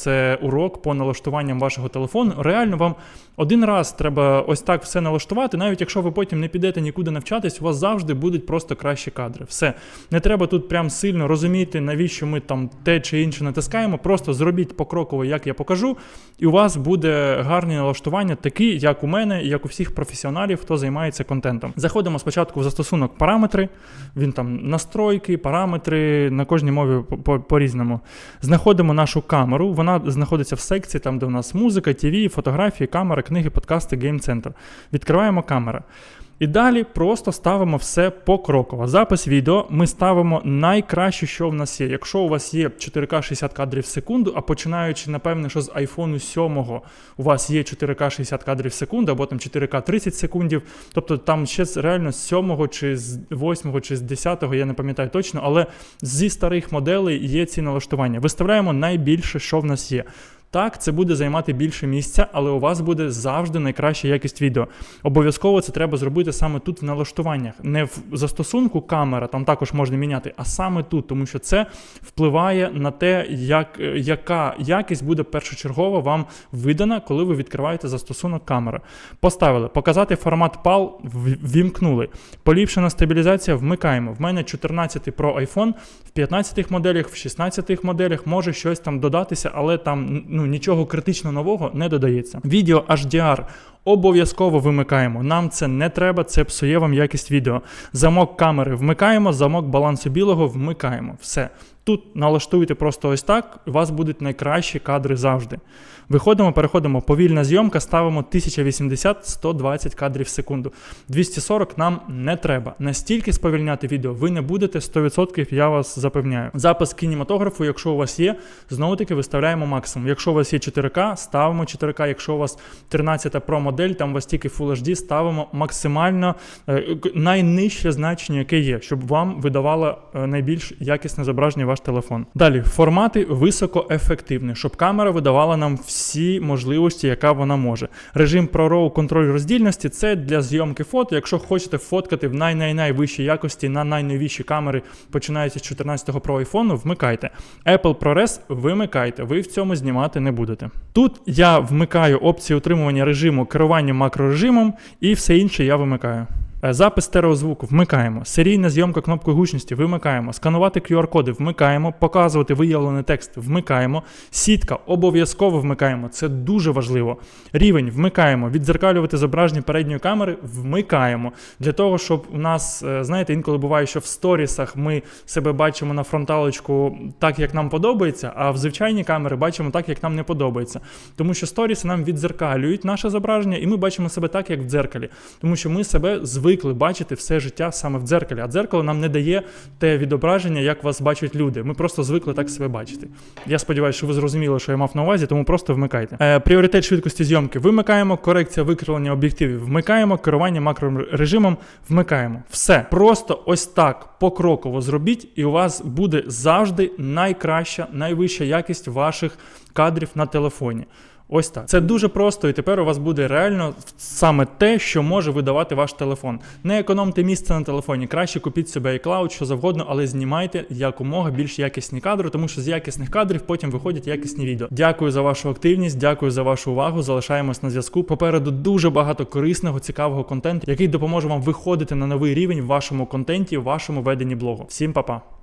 Це урок по налаштуванням вашого телефону. Реально вам один раз треба ось так все налаштувати. Навіть якщо ви потім не підете нікуди навчатись, у вас завжди будуть просто кращі кадри. Все. Не треба тут прям сильно розуміти, навіщо ми там те чи інше натискаємо. Просто зробіть покроково, як я покажу, і у вас буде гарні налаштування, такі, як у мене, як у всіх професіоналів, хто займається контентом. Заходимо спочатку в застосунок параметри. Він там настройки, параметри на кожній мові по- по- по-різному. Знаходимо нашу камеру. Вона знаходиться в секції, там, де у нас музика, ТВ, фотографії, камера, книги, подкасти, гейм-центр. Відкриваємо камеру. І далі просто ставимо все покроково. Запис відео ми ставимо найкраще, що в нас є. Якщо у вас є 4К 60 кадрів в секунду, а починаючи, напевне, що з iPhone 7 у вас є 4К 60 кадрів в секунду, або там 4К 30 секундів, тобто там ще реально з 7 чи з 8 чи з 10, я не пам'ятаю точно, але зі старих моделей є ці налаштування. Виставляємо найбільше, що в нас є. Так, це буде займати більше місця, але у вас буде завжди найкраща якість відео. Обов'язково це треба зробити саме тут в налаштуваннях, не в застосунку камера, там також можна міняти, а саме тут, тому що це впливає на те, як, е, яка якість буде першочергово вам видана, коли ви відкриваєте застосунок камери. Поставили, показати формат PAL, в- ввімкнули. Поліпшена стабілізація вмикаємо. В мене 14 Pro iPhone, в 15 моделях, в 16 моделях може щось там додатися, але там ну, нічого критично нового не додається. Відео HDR обов'язково вимикаємо. Нам це не треба, це псує вам якість відео. Замок камери вмикаємо, замок балансу білого вмикаємо. Все. Тут налаштуйте просто ось так, у вас будуть найкращі кадри завжди. Виходимо, переходимо, повільна зйомка, ставимо 1080-120 кадрів в секунду. 240 нам не треба. Настільки сповільняти відео ви не будете 100%, я вас запевняю. Запис кінематографу, якщо у вас є, знову таки виставляємо максимум. Якщо у вас є 4К, ставимо 4К. Якщо у вас 13 Pro модель, там у вас тільки Full HD, ставимо максимально е, найнижче значення, яке є, щоб вам видавало е, найбільш якісне зображення ваш телефон. Далі формати високоефективні, щоб камера видавала нам всі можливості, яка вона може. Режим Pro RAW контроль роздільності це для зйомки фото. Якщо хочете фоткати в най-най-найвищій якості на найновіші камери, починаючи з 14 Pro iPhone, вмикайте. Apple ProRes вимикайте, ви в цьому знімати не будете. Тут я вмикаю опцію утримування режиму керування макрорежимом і все інше я вимикаю. Е, Запис стереозвуку вмикаємо. Серійна зйомка кнопкою гучності вимикаємо. Сканувати QR-коди вмикаємо. Показувати виявлений текст вмикаємо. Сітка обов'язково вмикаємо. Це дуже важливо. Рівень вмикаємо. Відзеркалювати зображення передньої камери вмикаємо. Для того, щоб у нас, е, знаєте, інколи буває, що в сторісах ми себе бачимо на фронталочку так, як нам подобається, а в звичайній камери бачимо так, як нам не подобається. Тому що сторіси нам відзеркалюють наше зображення, і ми бачимо себе так, як в дзеркалі. Тому що ми себе звикли бачити все життя саме в дзеркалі. А дзеркало нам не дає те відображення, як вас бачать люди. Ми просто звикли так себе бачити. Я сподіваюся, що ви зрозуміли, що я мав на увазі, тому просто вмикайте. Е, пріоритет швидкості зйомки вимикаємо, корекція викривлення об'єктивів вмикаємо, керування макрорежимом вмикаємо. Все. Просто ось так покроково зробіть, і у вас буде завжди найкраща, найвища якість ваших кадрів на телефоні. Ось так. Це дуже просто, і тепер у вас буде реально саме те, що може видавати ваш телефон. Не економте місце на телефоні. Краще купіть собі iCloud, що завгодно, але знімайте якомога більш якісні кадри, тому що з якісних кадрів потім виходять якісні відео. Дякую за вашу активність, дякую за вашу увагу. Залишаємось на зв'язку. Попереду дуже багато корисного, цікавого контенту, який допоможе вам виходити на новий рівень в вашому контенті, в вашому веденні блогу. Всім па-па!